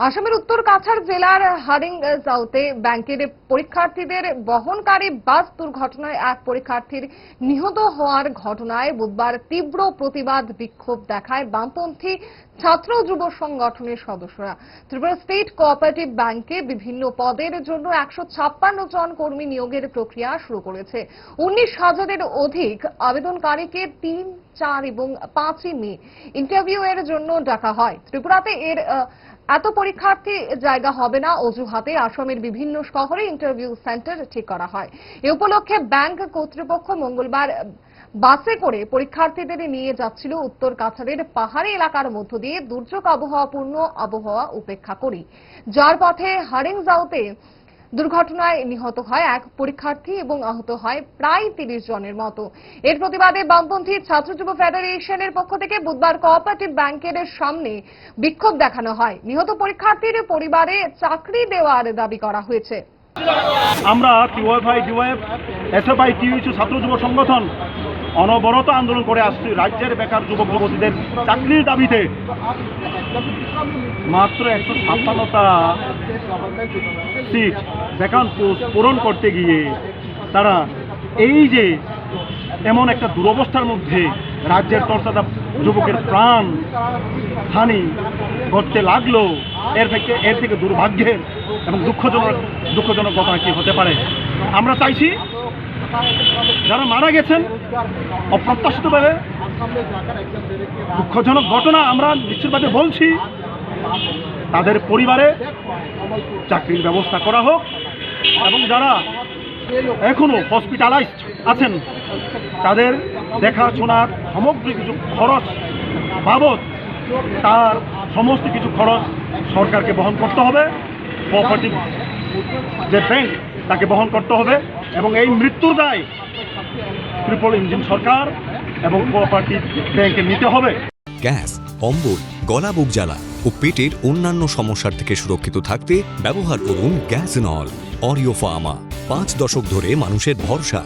আসামের উত্তর কাছাড় জেলার হারিংজাউতে ব্যাংকের পরীক্ষার্থীদের বহনকারী বাস দুর্ঘটনায় এক পরীক্ষার্থীর নিহত হওয়ার ঘটনায় বুধবার তীব্র প্রতিবাদ বিক্ষোভ দেখায় বামপন্থী ছাত্র যুব সংগঠনের সদস্যরা। ত্রিপুরা স্টেট কোঅপারেটিভ ব্যাংকে বিভিন্ন পদের জন্য একশো ছাপ্পান্ন জন কর্মী নিয়োগের প্রক্রিয়া শুরু করেছে। উনিশ হাজারের অধিক আবেদনকারীকে তিন, চার এবং পাঁচই মে ইন্টারভিউ এর জন্য ডাকা হয়। ত্রিপুরাতে এর এত পরীক্ষার্থী জায়গা হবে না, অজুহাতে আসামের বিভিন্ন শহরে ইন্টারভিউ সেন্টার ঠিক করা হয়। এ উপলক্ষে ব্যাংক কর্তৃপক্ষ মঙ্গলবার বাসে করে পরীক্ষার্থীদের নিয়ে যাচ্ছিল উত্তর কাছাড়ের পাহাড়ি এলাকার মধ্য দিয়ে দুর্যোগ আবহাওয়াপূর্ণ আবহাওয়া উপেক্ষা করি। যার পথে হারিংজাউতে দুর্ঘটনায় নিহত হয় এক পরীক্ষার্থী এবং আহত হয় প্রায় তিরিশ জনের মতো। এর প্রতিবাদে বামপন্থী ছাত্র যুব ফেডারেশনের পক্ষ থেকে বুধবার কোঅপারেটিভ ব্যাংকের সামনে বিক্ষোভ দেখানো হয়। নিহত পরীক্ষার্থীর পরিবারে চাকরি দেওয়ার দাবি করা হয়েছে। আমরা ডিওএফ এসএফআই টিইউসি ছাত্র যুব সংগঠন অনবরত আন্দোলন করে আসছি রাজ্যের বেকার যুবক যুবতীদের চাকরির দাবিতে। মাত্র একশো ছাপ্পান্নটা সিট ভ্যাকান্ট পোস্ট পূরণ করতে গিয়ে তারা এই যে এমন একটা দুরবস্থার মধ্যে রাজ্যের তরতাজা যুবকের প্রাণ হানি ঘটতে লাগল, এর থেকে এর থেকে দুর্ভাগ্যের এবং দুঃখজনক দুঃখজনক ঘটনা কি হতে পারে? আমরা চাইছি যারা মারা গেছেন, অপ্রত্যাশিতভাবে দুঃখজনক ঘটনা আমরা নিশ্চিতভাবে বলছি। তাদের পরিবারে চাকরির ব্যবস্থা করা হোক এবং যারা এখনও হসপিটালাইজড আছেন, তাদের দেখাশোনার সমগ্র কিছু খরচ বাবদ তার সমস্ত কিছু খরচ সরকারকে বহন করতে হবে। কোঅপারেটিভ যে ব্যাংক তাকে বহন করতে হবে। এবং এই মৃত্যুর দায় ত্রিপল ইঞ্জিন সরকার এবং ব্যাংকে নিতে হবে। গ্যাস, অম্বল, গলা বুক জ্বালা ও পেটের অন্যান্য সমস্যার থেকে সুরক্ষিত থাকতে ব্যবহার করুন গ্যাস নল, অরিও ফার্মা। পাঁচ দশক ধরে মানুষের ভরসা।